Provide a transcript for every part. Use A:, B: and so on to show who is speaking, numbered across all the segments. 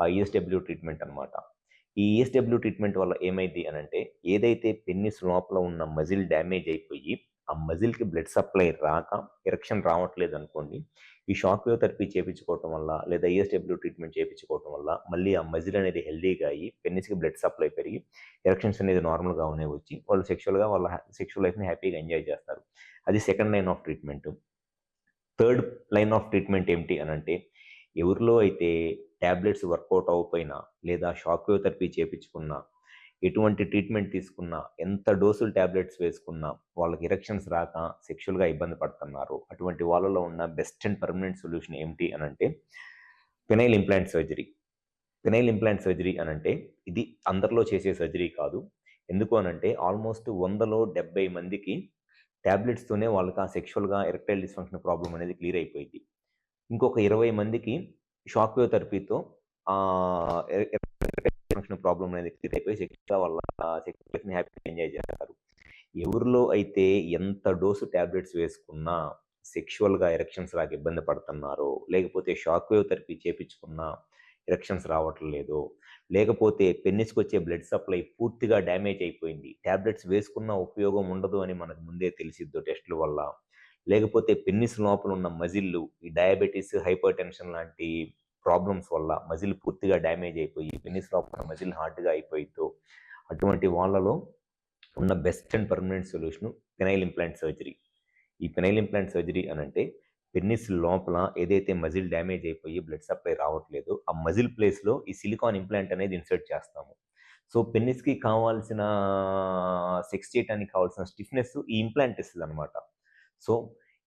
A: ఆ ESW treatment అనమాట ఈ ఈఎస్డబ్ల్యూ ట్రీట్మెంట్ వల్ల ఏమైంది అని అంటే ఏదైతే పెన్నిస్ లోపల ఉన్న మజిల్ డ్యామేజ్ అయిపోయి ఆ మజిల్కి బ్లడ్ సప్లై రాక ఎరక్షన్ రావట్లేదు అనుకోండి ఈ షాక్ వేవ్ థెరపీ చేయించుకోవటం వల్ల లేదా ఈఎస్డబ్ల్యూ ట్రీట్మెంట్ చేయించుకోవటం వల్ల మళ్ళీ ఆ మజిల్ అనేది హెల్దీగా అయ్యి పెన్నిస్కి బ్లడ్ సప్లై పెరిగి ఎరక్షన్స్ అనేది నార్మల్గా ఉన్నాయి వచ్చి వాళ్ళు సెక్షువల్గా వాళ్ళ సెక్షువల్ లైఫ్ని హ్యాపీగా ఎంజాయ్ చేస్తారు. అది second line of treatment. Third line of treatment ఏమిటి అని అంటే ఎవరిలో అయితే ట్యాబ్లెట్స్ వర్కౌట్ అవ్వకపోయినా లేదా షాక్ వేవ్ థెరపీ చేయించుకున్నా ఎటువంటి ట్రీట్మెంట్ తీసుకున్నా ఎంత డోసులు ట్యాబ్లెట్స్ వేసుకున్నా వాళ్ళకి ఇరెక్షన్స్ రాక సెక్షువల్గా ఇబ్బంది పడుతున్నారు. అటువంటి వాళ్ళలో ఉన్న బెస్ట్ అండ్ పర్మనెంట్ సొల్యూషన్ ఏమిటి అని అంటే penile implant surgery. Penile implant surgery అని అంటే ఇది అందరిలో చేసే సర్జరీ కాదు. ఎందుకు అని అంటే ఆల్మోస్ట్ వందలో డెబ్బై మందికి ట్యాబ్లెట్స్తోనే వాళ్ళకి ఆ సెక్షువల్గా ఎరెక్టైల్ డిస్ఫంక్షన్ ప్రాబ్లం అనేది క్లియర్ అయిపోయింది. ఇంకొక ఇరవై మందికి షాక్ వేవ్ థెరపీతో ఫంక్షన్ ప్రాబ్లం అనేది క్లియర్ అయిపోయి సెక్షువల్ వల్ల సెక్షువల్ని హ్యాపీగా ఎంజాయ్ చేస్తారు. ఎవరిలో అయితే ఎంత డోసు ట్యాబ్లెట్స్ వేసుకున్నా సెక్షువల్గా ఎరక్షన్స్ రాక ఇబ్బంది పడుతున్నారో లేకపోతే షాక్ వేవ్ థెరపీ చేపించుకున్నా ఎరక్షన్స్ రావటం లేదు లేకపోతే పెన్నిస్కి వచ్చే బ్లడ్ సప్లై పూర్తిగా డ్యామేజ్ అయిపోయింది ట్యాబ్లెట్స్ వేసుకున్న ఉపయోగం ఉండదు అని మనకు ముందే తెలిసిద్దు టెస్టుల వల్ల లేకపోతే పెన్నిస్ లోపల ఉన్న మజిల్లు ఈ డయాబెటీస్ హైపర్ టెన్షన్ లాంటి ప్రాబ్లమ్స్ వల్ల మజిల్ పూర్తిగా డ్యామేజ్ అయిపోయి పెన్నిస్ లోపల మజిల్ హార్డ్గా అయిపోయితో అటువంటి వాళ్ళలో ఉన్న best and permanent solution penile implant surgery. ఈ పెనైల్ ఇంప్లాంట్ సర్జరీ అని అంటే పెన్నిస్ లోపల ఏదైతే మజిల్ డ్యామేజ్ అయిపోయి బ్లడ్ సప్లై రావట్లేదు ఆ మజిల్ ప్లేస్లో ఈ సిలికాన్ ఇంప్లాంట్ అనేది ఇన్సర్ట్ చేస్తాము. సో పెన్నిస్కి కావాల్సిన సెక్స్ చేయడానికి కావాల్సిన స్టిఫ్నెస్ ఈ ఇంప్లాంట్ ఇస్తుంది అనమాట సో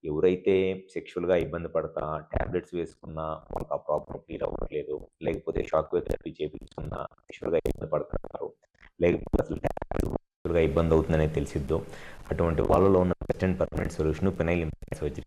A: ఎవరైతే సెక్షువల్గా ఇబ్బంది పడతా ట్యాబ్లెట్స్ వేసుకున్నా వాళ్ళకి ఆ ప్రాబ్లం క్లియర్ అవ్వట్లేదు లేకపోతే షాక్ వేవ్ థెరపీ చేయించుకున్నా సెక్షువల్గా ఇబ్బంది పడుతున్నారు లేకపోతే అసలు ట్యాబ్లెట్స్గా ఇబ్బంది అవుతుందనే తెలిసిద్దో అటువంటి వాళ్ళలో ఉన్న best and permanent solution penile implant surgery